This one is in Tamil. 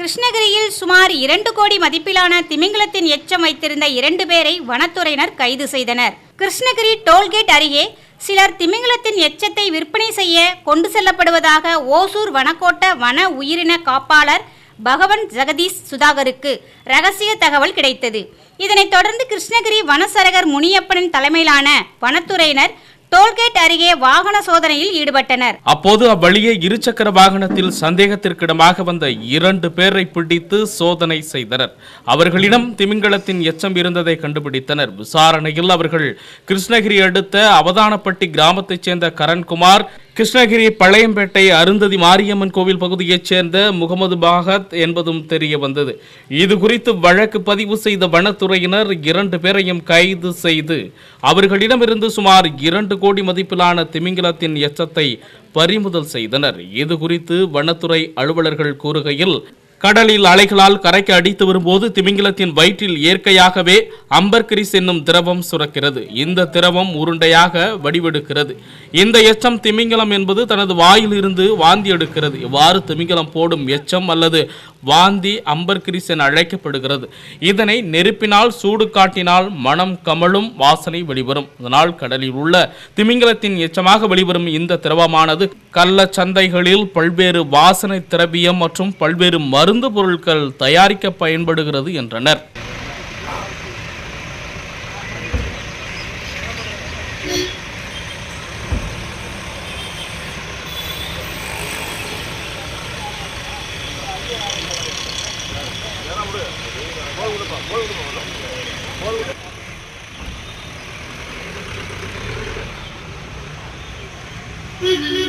கிருஷ்ணகிரியில் சுமார் இரண்டு கோடி மதிப்பிலான திமிங்கலத்தின் எச்சம் வைத்திருந்த இரண்டு பேரை வனத்துறையினர் கைது செய்தனர். கிருஷ்ணகிரி டோல்கேட் அருகே சிலர் திமிங்கலத்தின் எச்சத்தை விற்பனை செய்ய கொண்டு செல்லப்படுவதாக ஓசூர் வனக்கோட்ட வன உயிரின காப்பாளர் பகவன் ஜெகதீஷ் சுதாகருக்கு ரகசிய தகவல் கிடைத்தது. இதனைத் தொடர்ந்து கிருஷ்ணகிரி வனசரகர் முனியப்பனின் தலைமையிலான வனத்துறையினர் டோல்கேட் அருகே வாகன சோதனையில் ஈடுபட்டனர். அப்போது அவ்வழியே இருசக்கர வாகனத்தில் சந்தேகத்திற்கிடமாக வந்த இரண்டு பேரை பிடித்து சோதனை செய்தனர். அவர்களிடம் திமிங்கலத்தின் எச்சம் இருந்ததை கண்டுபிடித்தனர். விசாரணையில் அவர்கள் கிருஷ்ணகிரி அடுத்த அவதானப்பட்டி கிராமத்தைச் சேர்ந்த கரண்குமார் கிருஷ்ணகிரி பழையம்பேட்டை அருந்ததி மாரியம்மன் கோவில் பகுதியைச் சேர்ந்த முகமது பாகத் என்பதும் தெரிய வந்தது. இது குறித்து வழக்கு பதிவு செய்த வனத்துறையினர் இரண்டு பேரையும் கைது செய்து அவர்களிடமிருந்து சுமார் இரண்டு கோடி மதிப்பிலான திமிங்கலத்தின் எச்சத்தை பறிமுதல் செய்தனர். இது குறித்து வனத்துறை அலுவலர்கள் கூறுகையில் கடலில் அலைகளால் கரைக்கு அடித்து வரும்போது திமிங்கலத்தின் வயிற்றில் இயற்கையாகவே அம்பர்கிரிஸ் என்னும் திரவம் சுரக்கிறது. இந்த திரவம் உருண்டையாக வடிவெடுக்கிறது. இந்த எச்சம் திமிங்கலம் என்பது தனது வாயில் இருந்து வாந்தி எடுக்கிறது. இவ்வாறு திமிங்கலம் போடும் எச்சம் அல்லது வாந்தி அம்பர்கிரிஸ் என அழைக்கப்படுகிறது. இதனை நெருப்பினால் சூடு காட்டினால் மனம் கமழும் வாசனை வெளிவரும். அதனால் கடலில் உள்ள திமிங்கலத்தின் எச்சமாக வெளிவரும் இந்த திரவமானது கள்ள சந்தைகளில் பல்வேறு வாசனை திரவியம் மற்றும் பல்வேறு மருந்து பொருட்கள் தயாரிக்க பயன்படுகிறது என்றனர். Mm-hmm.